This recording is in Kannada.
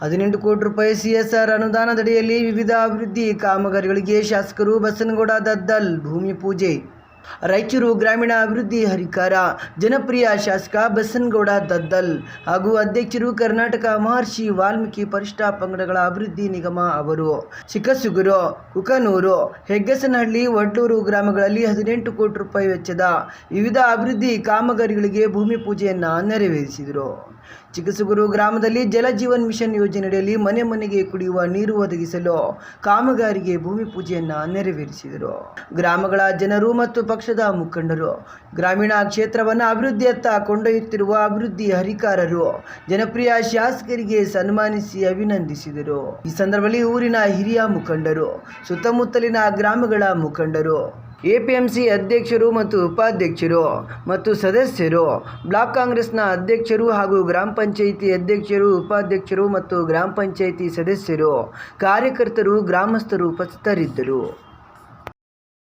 ಹದಿನೆಂಟು ಕೋಟಿ ರೂಪಾಯಿ ಸಿಎಸ್ಆರ್ ಅನುದಾನದಡಿಯಲ್ಲಿ ವಿವಿಧ ಅಭಿವೃದ್ಧಿ ಕಾಮಗಾರಿಗಳಿಗೆ ಶಾಸಕರು ಬಸನಗೌಡ ದದ್ದಲ್ ಭೂಮಿ ಪೂಜೆ ರಾಯಚೂರು ಗ್ರಾಮೀಣ ಅಭಿವೃದ್ಧಿ ಹರಿಕಾರ, ಜನಪ್ರಿಯ ಶಾಸಕ ಬಸನಗೌಡ ದದ್ದಲ್ ಹಾಗೂ ಅಧ್ಯಕ್ಷರು ಕರ್ನಾಟಕ ಮಹರ್ಷಿ ವಾಲ್ಮೀಕಿ ಪರಿಷ್ಠ ಪಂಗಡಗಳ ಅಭಿವೃದ್ಧಿ ನಿಗಮ ಅವರು. ಚಿಕ್ಕಸುಗುರು, ಕುಕನೂರು, ಹೆಗ್ಗಸನಹಳ್ಳಿ, ವಡ್ಲೂರು ಗ್ರಾಮಗಳಲ್ಲಿ ಹದಿನೆಂಟು ಕೋಟಿ ರೂಪಾಯಿ ವೆಚ್ಚದ ವಿವಿಧ ಅಭಿವೃದ್ಧಿ ಕಾಮಗಾರಿಗಳಿಗೆ ಭೂಮಿ ಪೂಜೆಯನ್ನು ನೆರವೇರಿಸಿದರು. ಚಿಕ್ಕಸುಗುರು ಗ್ರಾಮದಲ್ಲಿ ಜಲಜೀವನ್ ಮಿಷನ್ ಯೋಜನೆಯಡಿಯಲ್ಲಿ ಮನೆ ಮನೆಗೆ ಕುಡಿಯುವ ನೀರು ಒದಗಿಸಲು ಕಾಮಗಾರಿಗೆ ಭೂಮಿ ಪೂಜೆಯನ್ನು ನೆರವೇರಿಸಿದರು. ಗ್ರಾಮಗಳ ಜನರು ಮತ್ತು ಪಕ್ಷದ ಮುಖಂಡರು. ಗ್ರಾಮೀಣ ಕ್ಷೇತ್ರವನ್ನು ಅಭಿವೃದ್ಧಿಯತ್ತ ಕೊಂಡೊಯ್ಯುತ್ತಿರುವ ಅಭಿವೃದ್ಧಿ ಹರಿಕಾರರು ಜನಪ್ರಿಯ ಶಾಸಕರಿಗೆ ಸನ್ಮಾನಿಸಿ ಅಭಿನಂದಿಸಿದರು. ಈ ಸಂದರ್ಭದಲ್ಲಿ ಊರಿನ ಹಿರಿಯ ಮುಖಂಡರು, ಸುತ್ತಮುತ್ತಲಿನ ಗ್ರಾಮಗಳ ಮುಖಂಡರು, ಎಪಿಎಂಸಿ ಅಧ್ಯಕ್ಷರು ಮತ್ತು ಉಪಾಧ್ಯಕ್ಷರು ಮತ್ತು ಸದಸ್ಯರು, ಬ್ಲಾಕ್ ಕಾಂಗ್ರೆಸ್ನ ಅಧ್ಯಕ್ಷರು ಹಾಗೂ ಗ್ರಾಮ ಪಂಚಾಯಿತಿ ಅಧ್ಯಕ್ಷರು, ಉಪಾಧ್ಯಕ್ಷರು ಮತ್ತು ಗ್ರಾಮ ಪಂಚಾಯಿತಿ ಸದಸ್ಯರು, ಕಾರ್ಯಕರ್ತರು, ಗ್ರಾಮಸ್ಥರು ಉಪಸ್ಥಿತರಿದ್ದರು.